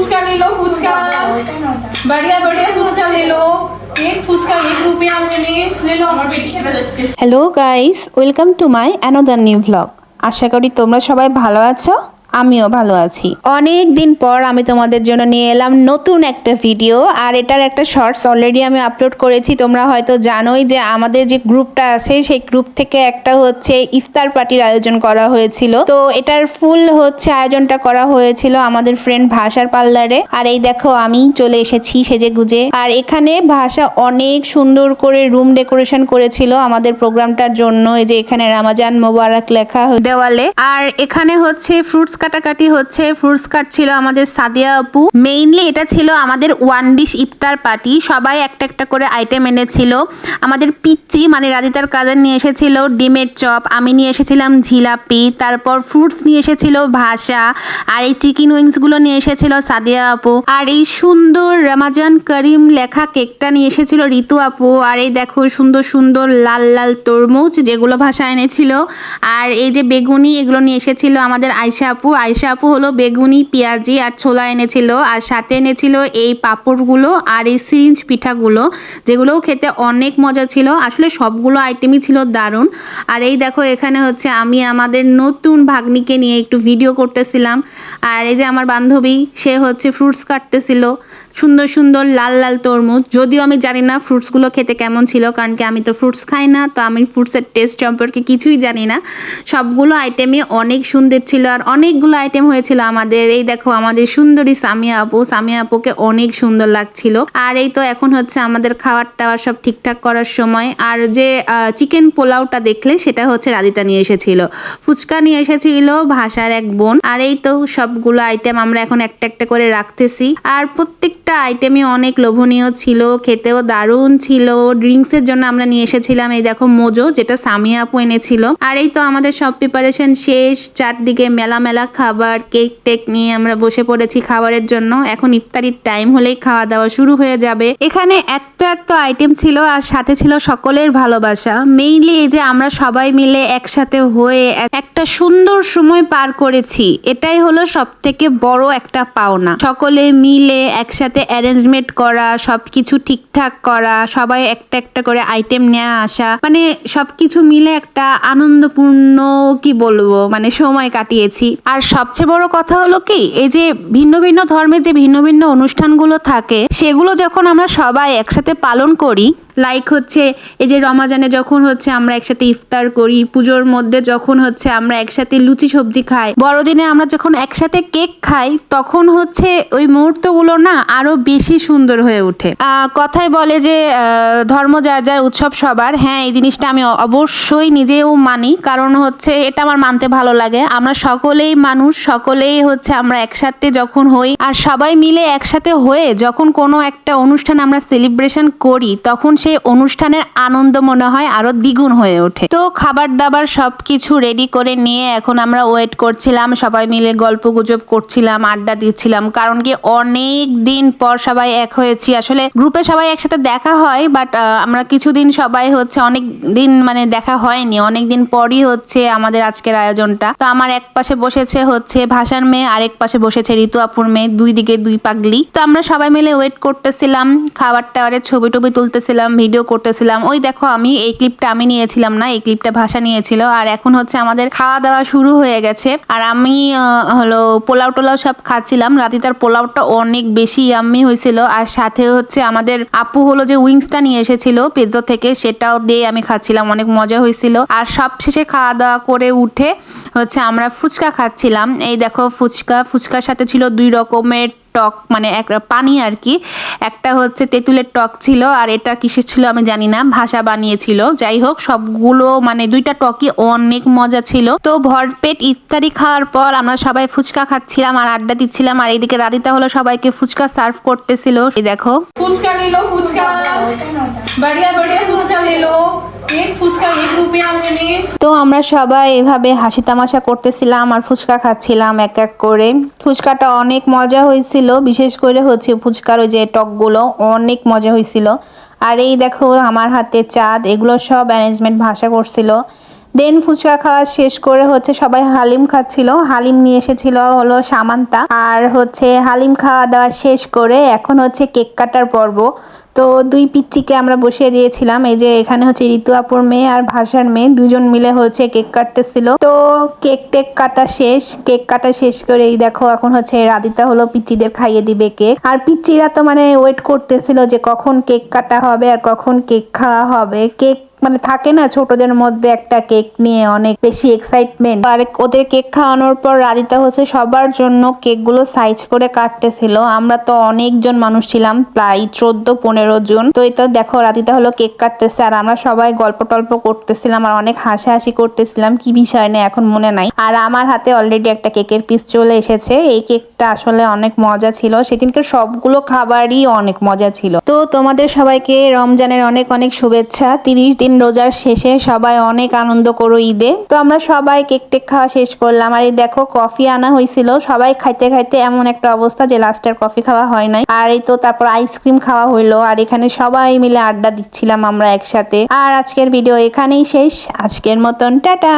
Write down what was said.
फुचका ले लो फुचका बढ़िया बढ़िया फुचका ले लो एक फुचका एक रुपया में ले लो আমার বেটি খেতে যাচ্ছে hello guys welcome to my another new vlog আশা করি তোমরা সবাই ভালো আছো আমিও ভালো আছি। অনেক দিন পর আমি তোমাদের জন্য নিয়ে এলাম নতুন একটা ভিডিও, আর এটার একটা শর্টস অলরেডি আমি আপলোড করেছি। তোমরা হয়তো জানোই যে আমাদের যে গ্রুপটা আছে, সেই গ্রুপ থেকে একটা হচ্ছে ইফতার পার্টির আয়োজন করা হয়েছিল। তো এটার ফুল হচ্ছে আয়োজনটা করা হয়েছিল আমাদের ফ্রেন্ড ভাষার পার্লারে আর এই দেখো, আমি চলে এসেছি সেজে গুজে আর এখানে ভাষা অনেক সুন্দর করে রুম ডেকোরেশন করেছিল আমাদের প্রোগ্রামটার জন্য। এই যে এখানে রামাজান মোবারক লেখা দেওয়ালে। আর এখানে হচ্ছে ফ্রুটস কাটাকাটি হচ্ছে ফ্রুটস কাটছিল আমাদের সাদিয়া আপু। মেইনলি এটা ছিল আমাদের ওয়ান ডিশ ইফতার পার্টি সবাই একটা একটা করে আইটেম এনেছিল। আমাদের পিচ্চি মানে রাধিতার কাজের নিয়ে এসেছিল ডিমের চপ, আমি নিয়ে এসেছিলাম জিলাপি, তারপর ফ্রুটস নিয়ে এসেছিল ভাষা আর এই চিকেন উইংসগুলো নিয়ে এসেছিল সাদিয়া আপু। আর এই সুন্দর রামাজান করিম লেখা কেকটা নিয়ে এসেছিল ঋতু আপু, আর এই দেখো সুন্দর সুন্দর লাল লাল তরমুজ যেগুলো ভাষা এনেছিল। আর এই যে বেগুনি এগুলো নিয়ে এসেছিল আমাদের আয়শা আপু। আয়শা আপু হলো বেগুনি, পেঁয়াজি আর ছোলা এনেছিল। আর সাথে এনেছিল এই পাঁপড়গুলো আর এই সিরিঞ্জ পিঠাগুলো, যেগুলোও খেতে অনেক মজা ছিল। আসলে সবগুলো আইটেমই ছিল দারুণ। আর এই দেখো, এখানে হচ্ছে আমি আমাদের নতুন ভাগ্নিকে নিয়ে একটু ভিডিও করতেছিলাম। আর এই যে আমার বান্ধবী, সে হচ্ছে ফ্রুটস কাটতেছিল। সুন্দর সুন্দর লাল লাল তরমুজ। যদিও আমি জানি না ফ্রুটসগুলো খেতে কেমন ছিল, কারণ কি আমি তো ফ্রুটস খাই না, তো আমি ফ্রুটসের টেস্ট সম্পর্কে কিছুই জানি না। সবগুলো আইটেমই অনেক সুন্দর ছিল আর অনেকগুলো আইটেম হয়েছিল আমাদের। এই দেখো, আমাদের সুন্দরী সামিয়া আপু। সামিয়া আপুকে অনেক সুন্দর লাগছিল। আর এই তো এখন হচ্ছে আমাদের খাওয়ার টাওয়ার সব ঠিকঠাক করার সময়। আর যে চিকেন পোলাওটা দেখলে সেটা হচ্ছে রাধিতা নিয়ে এসেছিল। ফুচকা নিয়ে এসেছিল ভাষার এক বোন। আর এই তো সবগুলো আইটেম আমরা এখন একটা একটা করে রাখতেছি। আর প্রত্যেকটা আইটেমই অনেক লোভনীয় ছিল, খেতেও দারুণ ছিল। ড্রিঙ্কসের জন্য আমরা নিয়ে এসেছিলাম এই দেখো মোজো, যেটা সামিয়া আপু এনেছিল। আর এই তো আমাদের সব প্রিপারেশন শেষ, চারদিকে মেলা মেলা খাবার কেক টেক নিয়ে আমরা বসে পড়েছি খাবারের জন্য। এখন ইফতারির টাইম হলেই খাওয়া দাওয়া শুরু হয়ে যাবে। এখানে এত এত আইটেম ছিল আর সাথে ছিল সকলের ভালোবাসা। মেইনলি এই যে আমরা সবাই মিলে একসাথে হয়ে একটা সুন্দর সময় পার করেছি। এটাই হলো সব থেকে বড় একটা পাওনা। সকলে মিলে একসাথে অ্যারেঞ্জমেন্ট করা সব কিছু ঠিকঠাক করা, সবাই একটা একটা করে আইটেম নেওয়া আসা মানে সবকিছু মিলে একটা আনন্দপূর্ণ, কি বলব মানে সময় কাটিয়েছি। আর সবচেয়ে বড় কথা হলো কি, এই যে ভিন্ন ভিন্ন ধর্মের যে ভিন্ন ভিন্ন অনুষ্ঠানগুলো থাকে, সেগুলো যখন আমরা সবাই একসাথে পালন করি লাইক হচ্ছে, এই যে রমাজানে যখন হচ্ছে আমরা একসাথে ইফতার করি, পুজোর মধ্যে যখন হচ্ছে আমরা একসাথে লুচি সবজি খাই, বড়দিনে আমরা যখন একসাথে কেক খাই, তখন হচ্ছে ওই মুহূর্তগুলো না আরও বেশি সুন্দর হয়ে ওঠে। কথায় বলে যে ধর্ম যার যার উৎসব সবার হ্যাঁ এই জিনিসটা আমি অবশ্যই নিজেও মানি, কারণ হচ্ছে এটা আমার মানতে ভালো লাগে। আমরা সকলেই মানুষ, সকলেই হচ্ছে আমরা একসাথে যখন হই, আর সবাই মিলে একসাথে হয়ে যখন কোনো একটা অনুষ্ঠান আমরা সেলিব্রেশন করি, তখন সেই অনুষ্ঠানের আনন্দ মনে হয় আরও দ্বিগুণ হয়ে ওঠে। তো খাবার দাবার সবকিছু রেডি করে নিয়ে এখন আমরা ওয়েট করছিলাম, সবাই মিলে গল্প গুজব করছিলাম, আড্ডা দিচ্ছিলাম, কারণ কি অনেক দিন পর সবাই এক হয়েছি। আসলে গ্রুপে সবাই একসাথে দেখা হয় বাট আমরা কিছুদিন সবাই হচ্ছে অনেক দিন মানে দেখা হয়নি, অনেক দিন পরই হচ্ছে আমাদের আজকের আয়োজনটা। তো আমার এক পাশে বসেছে হচ্ছে ভাষার মেয়ে, আরেক পাশে বসেছে ঋতু আপুর মেয়ে, দুই দিকে দুই পাগলি। তো আমরা সবাই মিলে ওয়েট করতেছিলাম খাবার টাবারের ছবি টবি তুলতেছিলাম ভিডিও করতেছিলাম। ওই দেখো, আমি এই ক্লিপটা আমি নিয়েছিলাম না, এই ক্লিপটা ভাষা নিয়েছিল। আর এখন হচ্ছে আমাদের খাওয়া দাওয়া শুরু হয়ে গেছে। আর আমি হলো পোলাও টোলাও সব খাচ্ছিলাম। রাতে তার পোলাওটা অনেক বেশি ইয়াম্মি হয়েছিল। আর সাথে হচ্ছে আমাদের আপু হলো যে উইংসটা নিয়ে এসেছিল পেজো থেকে, সেটাও দিয়ে আমি খাচ্ছিলাম। অনেক মজা হয়েছিল। আর সব শেষে খাওয়া দাওয়া করে উঠে হচ্ছে আমরা ফুচকা খাচ্ছিলাম। এই দেখো ফুচকা ফুচকার সাথে ছিল দুই রকমের টক মানে এক পানি আর কি। একটা হচ্ছে তেঁতুলের টক ছিল আর এটা কিসের ছিল আমি জানি না ভাষা বানিয়েছিল। যাই হোক সবগুলো মানে দুইটা টকই অনেক মজা ছিল। তো ভরপেট ইত্যাদি খাওয়ার পর আমরা সবাই ফুচকা খাচ্ছিলাম আর আড্ডা দিচ্ছিলাম আর এইদিকে রাধিতা হলো সবাইকে ফুচকা সার্ভ করতেছিল। এই দেখো। ফুচকা নিল ফুচকা। নিল। তো আমরা সবাই এভাবে হাসি তামাশা করতেছিলাম আর ফুচকা খাচ্ছিলাম এক এক করে। ফুচকাটা অনেক মজা হয়েছিল, বিশেষ করে হচ্ছে ফুচকার ওই যে টকগুলো অনেক মজা হয়েছিল। আর এই দেখো আমার হাতে চাঁদ, এগুলো সব অ্যারেঞ্জমেন্ট ভাষা করছিল। দেন ফুচকা খাওয়া শেষ করে হচ্ছে সবাই হালিম খাচ্ছিল। হালিম নিয়ে এসেছিল হলো সামান্তা। আর হচ্ছে হালিম খাওয়া দাওয়া শেষ করে এখন হচ্ছে কেক কাটার পর্ব। তো দুই পিচ্চিকে আমরা বসিয়ে দিয়েছিলাম। এই যে এখানে হচ্ছে ঋতু আপুর মেয়ে আর ভাষার মেয়ে দুজন মিলে হচ্ছে কেক কাটতেছিল। তো কেক টেক কাটা শেষ। কেক কাটা শেষ করে এই দেখো এখন হচ্ছে রাদিতা হলো পিচ্চিদের খাইয়ে দিবে কেক। আর পিচ্চিরা তো মানে ওয়েট করতেছিল যে কখন কেক কাটা হবে আর কখন কেক খাওয়া হবে। কেক মানে থাকে না ছোটদের মধ্যে একটা কেক নিয়ে অনেক বেশি এক্সাইটমেন্ট আর ওদের কেক খাওয়ানোর পর রাদিতা হচ্ছে সবার জন্য কেকগুলো সাইজ করে কাটতেছিল। আমরা তো অনেকজন মানুষ ছিলাম, প্রায় চোদ্দ পনেরো জন। তো তো দেখো রাদিতা হলো কেক কাটতেছে আর আমরা সবাই গল্প টল্প করতেছিলাম আর অনেক হাসাহাসি করতেছিলাম, কি বিষয় নেই এখন মনে নাই। আর আমার হাতে অলরেডি একটা কেকের পিস চলে এসেছে। এই কেকটা আসলে অনেক মজা ছিল। সেদিনকে সবগুলো খাবারই অনেক মজা ছিল। তো তোমাদের সবাইকে রমজানের অনেক অনেক শুভেচ্ছা। তিরিশ দিন রোজার শেষে সবাই অনেক আনন্দ করো ঈদে। তো আমরা সবাই কেক টেক খাওয়া শেষ করলাম। আর এই দেখো, কফি আনা হয়েছিল। সবাই খাইতে খাইতে এমন একটা অবস্থা যে লাস্টের কফি খাওয়া হয় নাই। আর এই তো তারপর আইসক্রিম খাওয়া হইল। আর এখানে সবাই মিলে আড্ডা দিচ্ছিলাম আমরা একসাথে। আর আজকের ভিডিও এখানেই শেষ। আজকের মতন, টাটা!